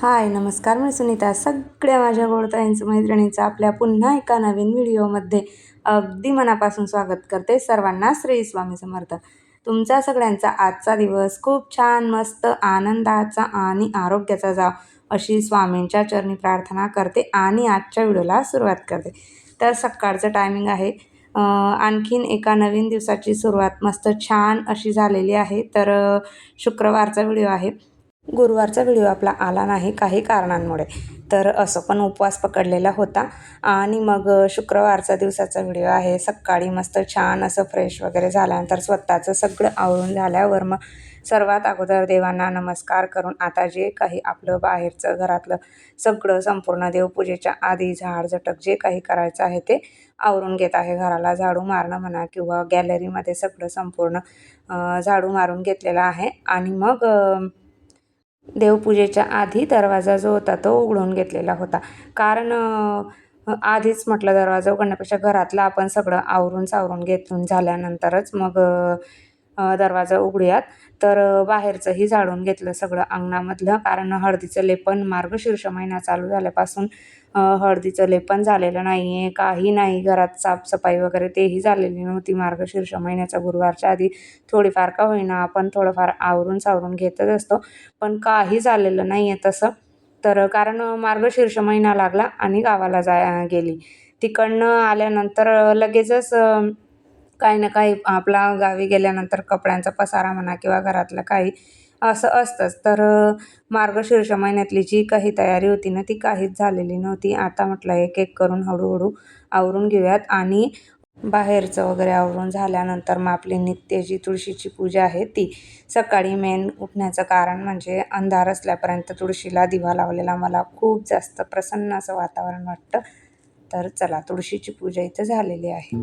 हाय नमस्कार मी सुनीता. सगळ्या माझ्या गोडताईंचं मैत्रिणींचं आपल्या पुन्हा एका नवीन व्हिडिओमध्ये अगदी मनापासून स्वागत करते सर्वांना श्री स्वामी समर्थ. तुमचा सगळ्यांचा आजचा दिवस खूप छान मस्त आनंदाचा आणि आरोग्याचा जाव अशी स्वामींच्या चरणी प्रार्थना करते आणि आजच्या व्हिडिओला सुरुवात करते. तर सकाळचं टायमिंग आहे. आणखीन एका नवीन दिवसाची सुरुवात मस्त छान अशी झालेली आहे. तर शुक्रवारचा व्हिडिओ आहे. गुरुवारचा व्हिडिओ आपला आला नाही काही कारणांमुळे. तर असं पण उपवास पकडलेला होता. आणि मग शुक्रवारचा दिवसाचा व्हिडिओ आहे. सकाळी मस्त छान असं फ्रेश वगैरे झाल्यानंतर स्वतःचं सगळं आवरून झाल्यावर मग सर्वात अगोदर देवांना नमस्कार करून आता जे काही आपलं बाहेरचं घरातलं सगळं संपूर्ण देवपूजेच्या आधी झाड झटक जे काही करायचं आहे ते आवरून घेत आहे. घराला झाडू मारणं म्हणा किंवा गॅलरीमध्ये सगळं संपूर्ण झाडू मारून घेतलेलं आहे. आणि मग देवपूजेच्या आधी दरवाजा जो होता तो उघडून घेतलेला होता. कारण आधीच म्हटलं दरवाजा उघडण्यापेक्षा घरातलं आपण सगळं आवरून सावरून घेतून झाल्यानंतरच मग दरवाजा उघडूयात. तर बाहेरचंही झाडून घेतलं सगळं अंगणामधलं. कारण हळदीचं लेपन मार्गशीर्ष महिना चालू झाल्यापासून हळदीचं लेपन झालेलं नाही आहे काही नाही. घरात साफसफाई वगैरे तेही झालेली नव्हती. मार्गशीर्ष महिन्याच्या गुरुवारच्या आधी थोडीफार का होईना आपण थोडंफार आवरून सावरून घेतच असतो. पण काही झालेलं नाही आहे तसं. तर कारण मार्गशीर्ष महिना लागला आणि गावाला जा गेली. तिकडनं आल्यानंतर लगेचच काही ना काही आपला गावी गेल्यानंतर कपड्यांचा पसारा म्हणा किंवा घरातलं काही असं असतंच. तर मार्गशीर्ष महिन्यातली जी काही तयारी होती ना ती काहीच झालेली नव्हती. आता म्हटलं एक एक करून हळूहळू आवरून घेऊयात. आणि बाहेरचं वगैरे आवरून झाल्यानंतर मग आपली नित्य जी तुळशीची पूजा आहे ती सकाळी मेन उठण्याचं कारण म्हणजे अंधार असल्यापर्यंत तुळशीला दिवा लावलेला. मला खूप जास्त प्रसन्न असं वातावरण वाटतं. तर चला तुळशीची पूजा इथं झालेली आहे.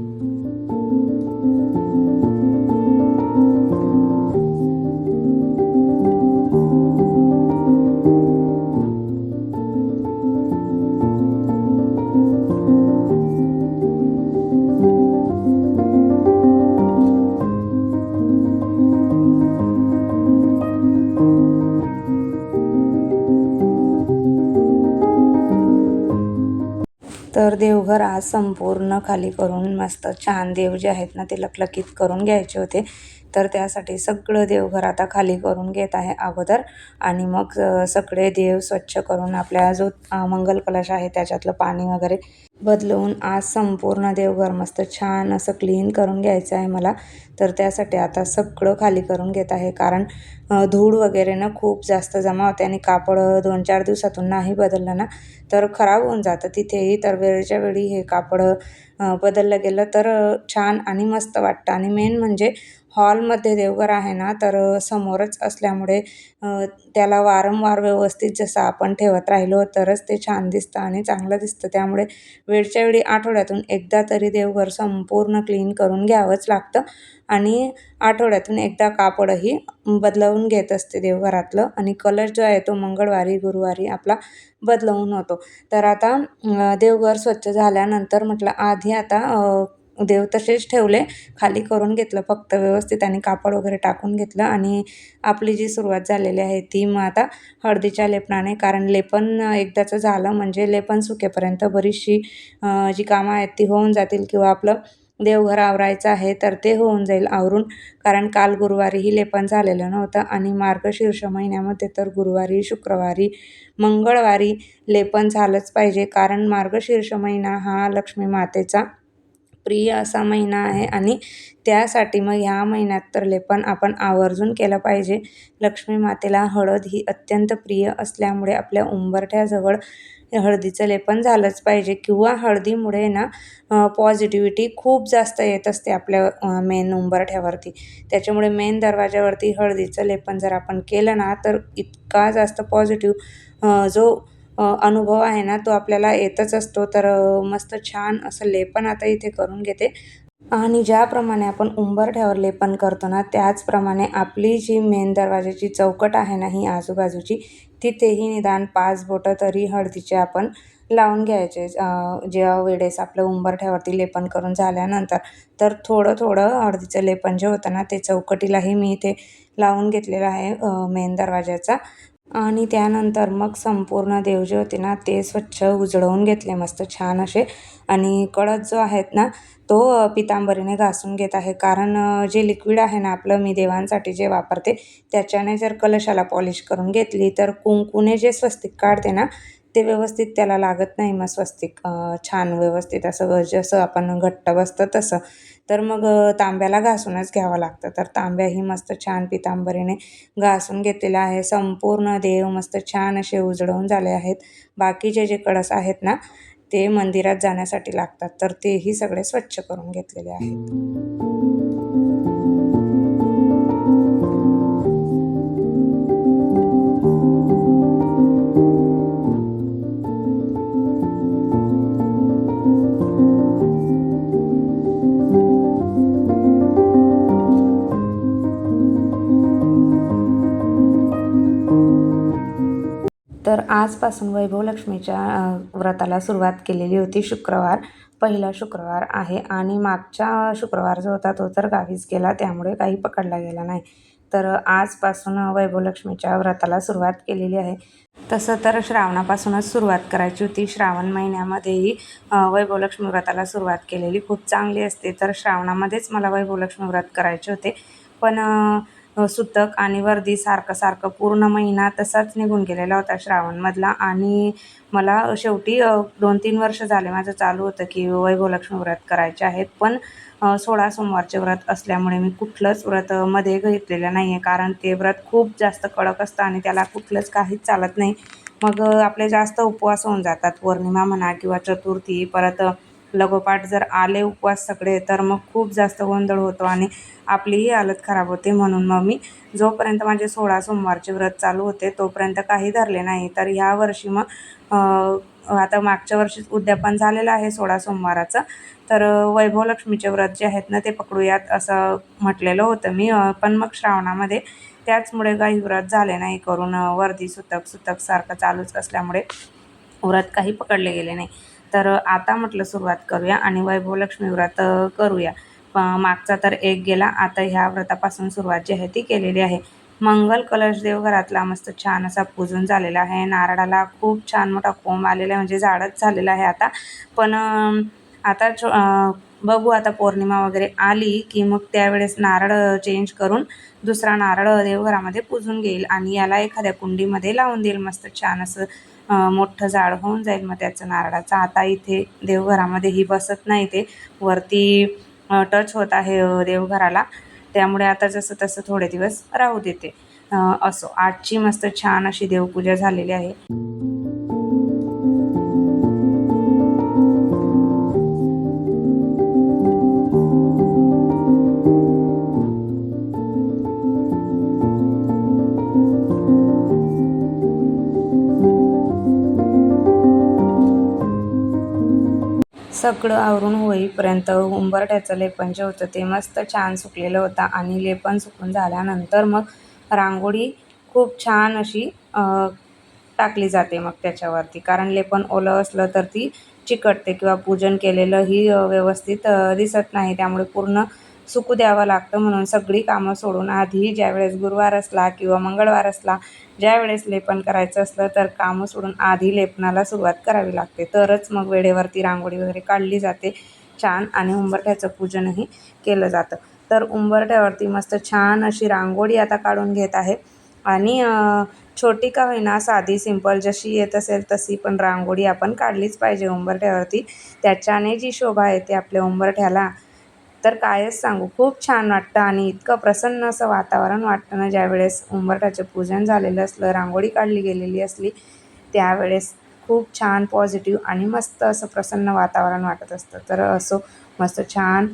तर देवघर आज संपूर्ण खाली करून मस्त छान देव जे आहेत ना ते लखलखीत करून घ्यायचे होते. तर त्यासाठी सगळं देवघर आता खाली करून घेत आहे अगोदर. आणि मग सगळे देव स्वच्छ करून आपल्या जो मंगल कलश आहे त्याच्यातलं पाणी वगैरे बदलवून आज संपूर्ण देवघर मस्त छान असं क्लीन करून घ्यायचं आहे मला. तर त्यासाठी आता सगळं खाली करून घेत आहे. कारण धूळ वगैरे ना खूप जास्त जमा होते आणि कापड दोन चार दिवसातून नाही बदललं ना तर खराब होऊन जातं. तिथेही तर वेळच्या वेळी हे कापड बदललं गेलं तर छान आणि मस्त वाटतं. आणि मेन म्हणजे हॉलमध्ये देवघर आहे ना तर समोरच असल्यामुळे त्याला वारंवार व्यवस्थित जसं आपण ठेवत राहिलो तरच ते छान दिसतं आणि चांगलं दिसतं. त्यामुळे वेळच्या वेळी आठवड्यातून एकदा तरी देवघर संपूर्ण क्लीन करून घ्यावंच लागतं आणि आठवड्यातून एकदा कापडही बदलवून घेत असते देवघरातलं आणि कलर जो आहे तो मंगळवारी गुरुवारी आपला बदलवून होतो. तर आता देवघर स्वच्छ झाल्यानंतर म्हटलं आधी आता देव तसेच ठेवले. खाली करून घेतलं फक्त व्यवस्थित आणि कापड वगैरे टाकून घेतलं आणि आपली जी सुरुवात झालेली आहे ती मग आता हळदीच्या लेपनाने कारण लेपन एकदाचं झालं म्हणजे लेपन सुकेपर्यंत बरीचशी जी कामं आहेत ती होऊन जातील किंवा आपलं देवघर आवरायचं आहे तर ते होऊन जाईल आवरून. कारण काल गुरुवारीही लेपन झालेलं नव्हतं आणि मार्गशीर्ष महिन्यामध्ये तर गुरुवारी शुक्रवारी मंगळवारी लेपन झालंच पाहिजे. कारण मार्गशीर्ष महिना हा लक्ष्मी मातेचा प्रिय असा महिना आहे आणि त्यासाठी मग ह्या महिन्यात तर लेपन आपण आवर्जून केलं पाहिजे. लक्ष्मी मातेला हळद ही अत्यंत प्रिय असल्यामुळे आपल्या उंबरठ्याजवळ हळदीचं लेपन झालंच पाहिजे. किंवा हळदीमुळे ना पॉझिटिव्हिटी खूप जास्त येत असते आपल्या मेन उंबरठ्यावरती. त्याच्यामुळे मेन दरवाजावरती हळदीचं लेपन जर आपण केलं ना तर इतका जास्त पॉझिटिव्ह जो अनुभव आहे ना तो आपल्याला येतच असतो. तर मस्त छान असं लेपन आता इथे करून घेते. आणि ज्याप्रमाणे आपण उंबरठ्यावर लेपन करतो ना त्याचप्रमाणे आपली जी मेन दरवाजाची चौकट आहे ना ही आजूबाजूची तिथेही निदान पाच बोटं तरी हळदीचे आपण लावून घ्यायचे. जेव्हा वेळेस आपलं उंबरठ्यावरती लेपन करून झाल्यानंतर तर थोडं थोडं हळदीचं लेपन जे होतं ना ते चौकटीलाही मी इथे लावून घेतलेलं आहे मेन दरवाजाचा आणि त्यानंतर मग संपूर्ण देव जे होते ना ते स्वच्छ उजळवून घेतले. मस्त छान असे. आणि कळस जो आहेत ना तो पितांबरीने घासून घेत आहे. कारण जे लिक्विड आहे ना आपलं मी देवांसाठी जे वापरते त्याच्याने जर कलशाला पॉलिश करून घेतली तर कुंकूने जे स्वस्तिक काढते ना ते व्यवस्थित त्याला लागत नाही. मग स्वस्तिक छान व्यवस्थित असं जसं आपण घट्ट बसतं तसं. तर मग तांब्याला घासूनच घ्यावं लागतं. तर तांब्याही मस्त छान पितांबरीने घासून घेतलेला आहे संपूर्ण देव मस्त छान असे उजळवून झाले आहेत. बाकीचे जे कळस आहेत ना ते मंदिरात जाण्यासाठी लागतात. तर तेही सगळे स्वच्छ करून घेतलेले आहेत. तर आजपासून वैभव लक्ष्मीच्या व्रताला सुरुवात केलेली होती शुक्रवार. पहिला शुक्रवार आहे आणि मागच्या शुक्रवार जो होता तो तर गावीच गेला त्यामुळे काही पकडला गेला नाही. तर आजपासून वैभव लक्ष्मीच्या व्रताला सुरुवात केलेली आहे. तसं तर श्रावणापासूनच सुरुवात करायची होती. श्रावण महिन्यामध्येही वैभवलक्ष्मी वैभव लक्ष्मी व्रताला सुरुवात केलेली खूप चांगली असते. तर श्रावणामध्येच मला वैभव लक्ष्मी व्रत करायचे होते. पण सुतक आणि वर्दी सारखं सारखं पूर्ण महिना तसाच निघून गेलेला होता श्रावणमधला. आणि मला शेवटी दोन तीन वर्ष झाले माझं चालू होतं की वैभव लक्ष्मी व्रत करायचे आहेत. पण सोळा सोमवारचे व्रत असल्यामुळे मी कुठलंच व्रत मध्ये घेतलेलं नाही आहे कारण ते व्रत खूप जास्त कडक असतं आणि त्याला कुठलंच काहीच चालत नाही. मग आपले जास्त उपवास होऊन जातात. पौर्णिमा म्हणा किंवा चतुर्थी परत लगोपाठ जर आले उपवास सगळे तर मग खूप जास्त गोंधळ होतो आणि आपलीही हालत खराब होते. म्हणून मग मी जोपर्यंत माझे सोळा सोमवारचे व्रत चालू होते तोपर्यंत काही धरले नाही. तर ह्या वर्षी मग आता मागच्या वर्षीच उद्यापन झालेलं आहे सोळा सोमवाराचं. तर वैभव लक्ष्मीचे व्रत जे आहेत ना ते पकडूयात असं म्हटलेलं होतं मी. पण मग श्रावणामध्ये त्याचमुळे काही व्रत झाले नाही करून वर्दी सुतक सुतक सारखं चालूच असल्यामुळे व्रत काही पकडले गेले नाही. तर आता म्हटलं सुरुवात करूया आणि वैभव लक्ष्मी व्रत करूया. मागचा तर एक गेला आता ह्या व्रतापासून सुरुवात जी आहे ती केलेली आहे. मंगल कलश देव घरातला मस्त छान असा पूजून झालेला आहे. नारळाला खूप छान मोठा कोंब आलेला आहे म्हणजे झाडच झालेलं आहे आता. पण आता छो बघू आता पौर्णिमा वगैरे आली की मग त्यावेळेस नारळ चेंज करून दुसरा नारळ देवघरामध्ये पूजून घेईल आणि याला एखाद्या कुंडीमध्ये लावून देईल. मस्त छान असं मोठं झाड होऊन जाईल मग त्याचं नारळाचं. आता इथे देवघरामध्ये ही बसत नाही ते. वरती टच होत आहे देवघराला. त्यामुळे आता जसं तसं थोडे दिवस राहू देते. असो. आजची मस्त छान अशी देवपूजा झालेली आहे. सगळं आवरून होईपर्यंत उंबरठ्याचं लेपन जे होतं ते मस्त छान सुकलेलं होतं आणि लेपन सुकून झाल्यानंतर मग रांगोळी खूप छान अशी टाकली जाते मग त्याच्यावरती. कारण लेपन ओलं असलं तर ती चिकटते किंवा पूजन केलेलंही व्यवस्थित दिसत नाही. त्यामुळे पूर्ण सुकू द्यावं लागतं म्हणून सगळी कामं सोडून आधी ज्यावेळेस गुरुवार असला किंवा मंगळवार असला ज्यावेळेस लेपन करायचं असलं तर कामं सोडून आधी लेपनाला सुरुवात करावी लागते. तरच मग वेळेवरती रांगोळी वगैरे काढली जाते. छान आणि उंबरठ्याचं पूजनही केलं जातं. तर उंबरठ्यावरती मस्त छान अशी रांगोळी आता काढून घेत आहे. आणि छोटी का होईना साधी सिंपल जशी येत असेल तशी पण रांगोळी आपण काढलीच पाहिजे उंबरठ्यावरती. त्याच्याने जी शोभा येते आपल्या उंबरठ्याला तर कायच सांगू. खूप छान वाटतं आणि इतकं प्रसन्न असं वातावरण वाटतं ना ज्यावेळेस उंबरठ्याचं पूजन झालेलं असलं रांगोळी काढली गेलेली असली त्यावेळेस खूप छान पॉझिटिव्ह आणि मस्त असं प्रसन्न वातावरण वाटत असतं. तर असो मस्त छान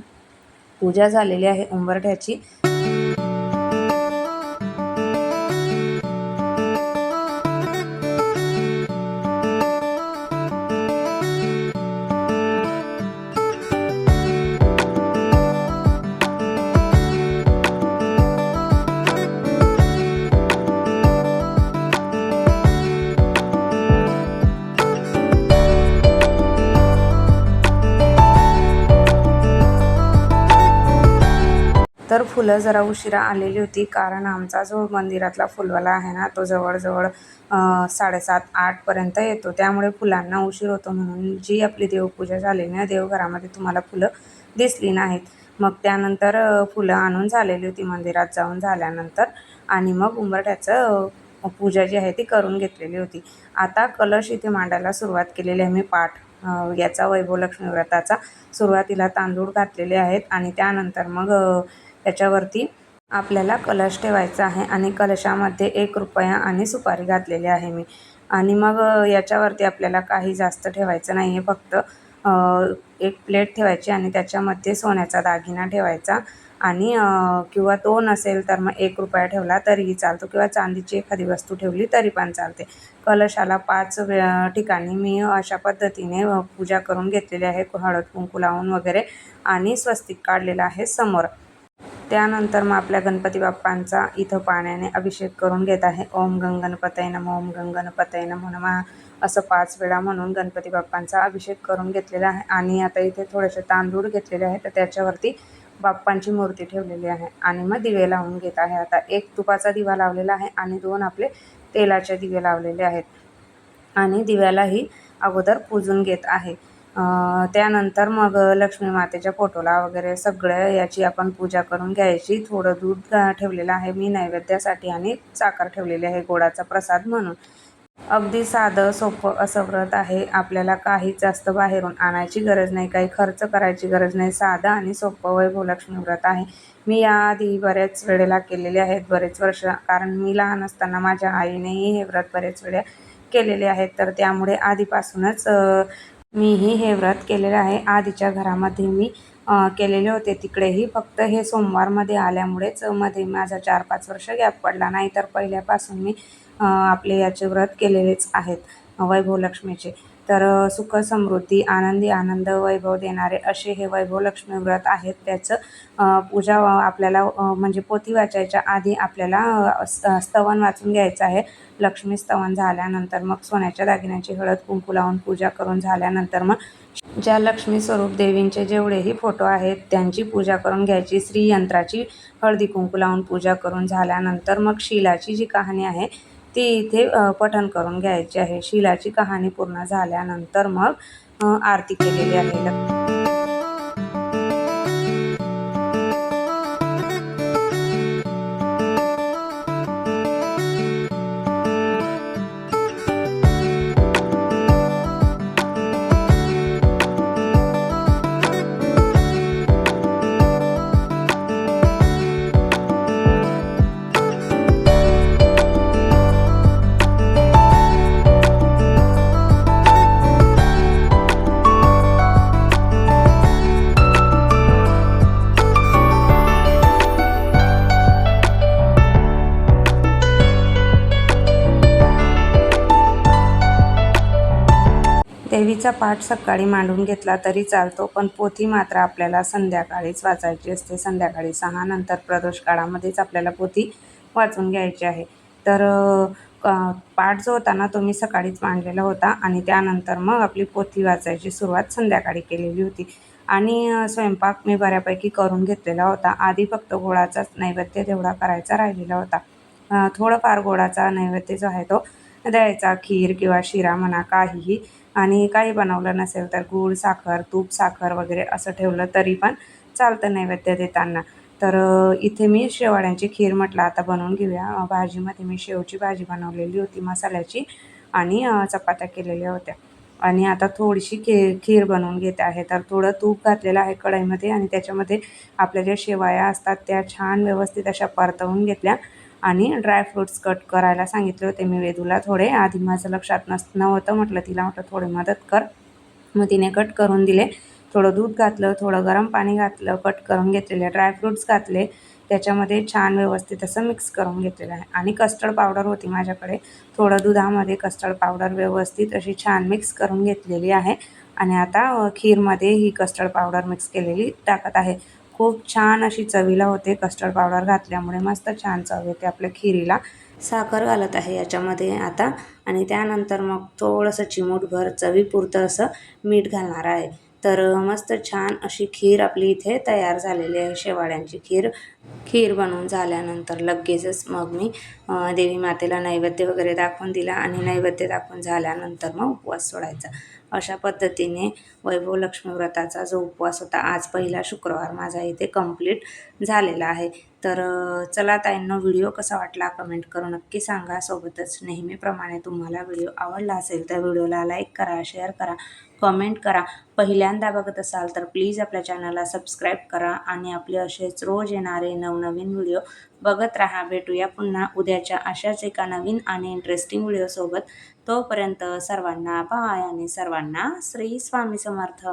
पूजा झालेली आहे उंबरठ्याची. फुलं जरा उशिरा आलेली होती कारण आमचा जो मंदिरातला फुलवाला आहे ना तो जवळजवळ साडेसात आठपर्यंत येतो. त्यामुळे फुलांना उशीर होतो म्हणून जी आपली देवपूजा झाली ना देवघरामध्ये तुम्हाला फुलं दिसली नाहीत. मग त्यानंतर फुलं आणून झालेली होती मंदिरात जाऊन झाल्यानंतर. आणि मग उंबरठ्याचं पूजा जी आहे ती करून घेतलेली होती. आता कलश इथे मांडायला सुरुवात केलेली आहे मी पाठ याचा वैभव लक्ष्मी व्रताचा. सुरुवातीला तांदूळ घातलेले आहेत आणि त्यानंतर मग त्याच्यावरती आपल्याला कलश ठेवायचा आहे आणि कलशामध्ये एक रुपया आणि सुपारी घातलेली आहे मी. आणि मग याच्यावरती आपल्याला काही जास्त ठेवायचं नाही आहे. फक्त एक प्लेट ठेवायची आणि त्याच्यामध्ये सोन्याचा दागिना ठेवायचा. आणि किंवा तो नसेल तर मग एक रुपया ठेवला तरीही चालतो. किंवा चांदीची एखादी वस्तू ठेवली तरी पण चालते. कलशाला पाच वे ठिकाणी मी अशा पद्धतीने पूजा करून घेतलेली आहे. हळद कुंकू लावून वगैरे. आणि स्वस्तिक काढलेलं आहे समोर. त्यानंतर मग आपल्या गणपती बाप्पांचा इथं पाण्याने अभिषेक करून घेत आहे. ओम गंगणपतय नम ओम गंगणपतय नम नमः असं पाच वेळा म्हणून गणपती बाप्पांचा अभिषेक करून घेतलेला आहे. आणि आता इथे थोडेसे तांदूळ घेतलेले आहे तर त्याच्यावरती बाप्पांची मूर्ती ठेवलेली आहे. आणि मग दिवे लावून घेत आहे. आता एक तुपाचा दिवा लावलेला आहे आणि दोन आपले तेलाचे दिवे लावलेले आहेत. आणि दिव्यालाही अगोदर पूजून घेत आहे. त्यानंतर मग लक्ष्मी मातेच्या फोटोला वगैरे सगळ्या याची आपण पूजा करून घ्यायची. थोडं दूध ठेवलेलं आहे मी नैवेद्यासाठी आणि साखर ठेवलेली आहे गोडाचा प्रसाद म्हणून. अगदी साधं सोपं असं व्रत आहे. आपल्याला काही जास्त बाहेरून आणायची गरज नाही काही खर्च करायची गरज नाही. साधं आणि सोपं वैभवलक्ष्मी व्रत आहे. मी याआधी बऱ्याच वेळेला केलेले आहेत बरेच वर्ष. कारण मी लहान असताना माझ्या आईनेही हे व्रत बरेच वेळा केलेले आहेत. तर त्यामुळे आधीपासूनच मीही हे व्रत केलेलं आहे. आधीच्या घरामध्ये मी केलेले होते. तिकडेही फक्त हे सोमवारमध्ये आल्यामुळेच मध्ये माझा चार पाच वर्ष गॅप पडला. नाही तर पहिल्यापासून मी आपले याचे व्रत केलेलेच आहेत. वैभव लक्ष्मीचे. तर सुख समृद्धी आनंदी आनंद वैभव देणारे असे हे वैभव लक्ष्मी व्रत आहेत. त्याचं पूजा आपल्याला म्हणजे पोथी वाचायच्या आधी आपल्याला स्तवन वाचून घ्यायचं आहे. लक्ष्मी स्तवन झाल्यानंतर मग सोन्याच्या दागिन्याची हळद कुंकू लावून पूजा करून झाल्यानंतर मग ज्या लक्ष्मी स्वरूप देवींचे जेवढेही फोटो आहेत त्यांची पूजा करून घ्यायची. श्रीयंत्राची हळदी कुंकू लावून पूजा करून झाल्यानंतर मग शिलाची जी कहाणी आहे ती इथे पठन पठण करून घ्यायची आहे. शिलाची कहाणी पूर्ण झाल्यानंतर मग आरती केलेली आहे. पोथीचा पाठ सकाळी मांडून घेतला तरी चालतो पण पोथी मात्र आपल्याला संध्याकाळीच वाचायची असते. संध्याकाळी सहा नंतर प्रदोष काळामध्येच आपल्याला पोथी वाचून घ्यायची आहे. तर पाठ जो होता ना तो मी सकाळीच मांडलेला होता आणि त्यानंतर मग आपली पोथी वाचायची सुरुवात संध्याकाळी केलेली होती. आणि स्वयंपाक मी बऱ्यापैकी करून घेतलेला होता. आधी फक्त गोळाचाच नैवेद्य तेवढा करायचा राहिलेला होता. थोडंफार गोडाचा नैवेद्य जो आहे तो द्यायचा खीर किंवा शिरा म्हणा काहीही आणि काही बनवलं नसेल तर गूळ साखर तूप साखर वगैरे असं ठेवलं तरी पण चालतं नैवेद्य देताना. तर इथे मी शेवाळ्यांची खीर म्हटलं आता बनवून घेऊया. भाजीमध्ये मी शेवची भाजी बनवलेली होती मसाल्याची आणि चपात्या केलेल्या होत्या. आणि आता थोडीशी खे खीर बनवून घेते आहे. तर थोडं तूप घातलेलं आहे कढईमध्ये आणि त्याच्यामध्ये आपल्या ज्या शेवाया असतात त्या छान व्यवस्थित अशा परतवून घेतल्या. आणि ड्रायफ्रूट्स कट करायला सांगितले होते. मी वेदूला थोडे आधी माझं लक्षात नस नव्हतं म्हटलं तिला म्हटलं थोडी मदत कर. मग तिने कट करून दिले. थोडं दूध घातलं थोडं गरम पाणी घातलं कट करून घेतलेले. ड्रायफ्रूट्स घातले. त्याच्यामध्ये छान व्यवस्थित असं मिक्स करून घेतलेलं आहे. आणि कस्टर्ड पावडर होती माझ्याकडे. थोडं दुधामध्ये कस्टर्ड पावडर व्यवस्थित अशी छान मिक्स करून घेतलेली आहे. आणि आता खीरमध्ये ही कस्टर्ड पावडर मिक्स केलेली टाकत आहे. खूप छान अशी चवीला होते कस्टर्ड पावडर घातल्यामुळे मस्त छान चव येते आपल्या खिरीला. साखर घालत आहे याच्यामध्ये आता. आणि त्यानंतर मग थोडंसं चिमूटभर चवीपुरतं असं मीठ घालणार आहे. तर मस्त छान अशी खीर आपली इथे तयार झालेली आहे. शेवाळ्यांची खीर. खीर बनवून झाल्यानंतर लगेचच मग मी देवी मातेला नैवेद्य वगैरे दाखवून दिला आणि नैवेद्य दाखवून झाल्यानंतर मग उपवास सोडायचा. अशा पद्धतीने वैभव लक्ष्मी व्रताचा जो उपवास होता आज पहिला शुक्रवार माझा इथे कंप्लीट झालेला आहे. तर चला ताईंनो व्हिडिओ कसा वाटला कमेंट करून नक्की सांगा. सोबतच नेहमीप्रमाणे तुम्हाला व्हिडिओ आवडला असेल तर व्हिडिओला लाईक करा शेअर करा कमेंट करा. पहिल्यांदा बघत असाल तर प्लीज आपल्या चॅनलला सबस्क्राईब करा आणि आपले असेच रोज येणारे नवनवीन व्हिडिओ बघत राहा. भेटूया पुन्हा उद्याच्या अशाच एका नवीन आणि इंटरेस्टिंग व्हिडिओसोबत तोपर्यंत सर्वांना बाय आणि सर्वांना श्री स्वामी समर्थ.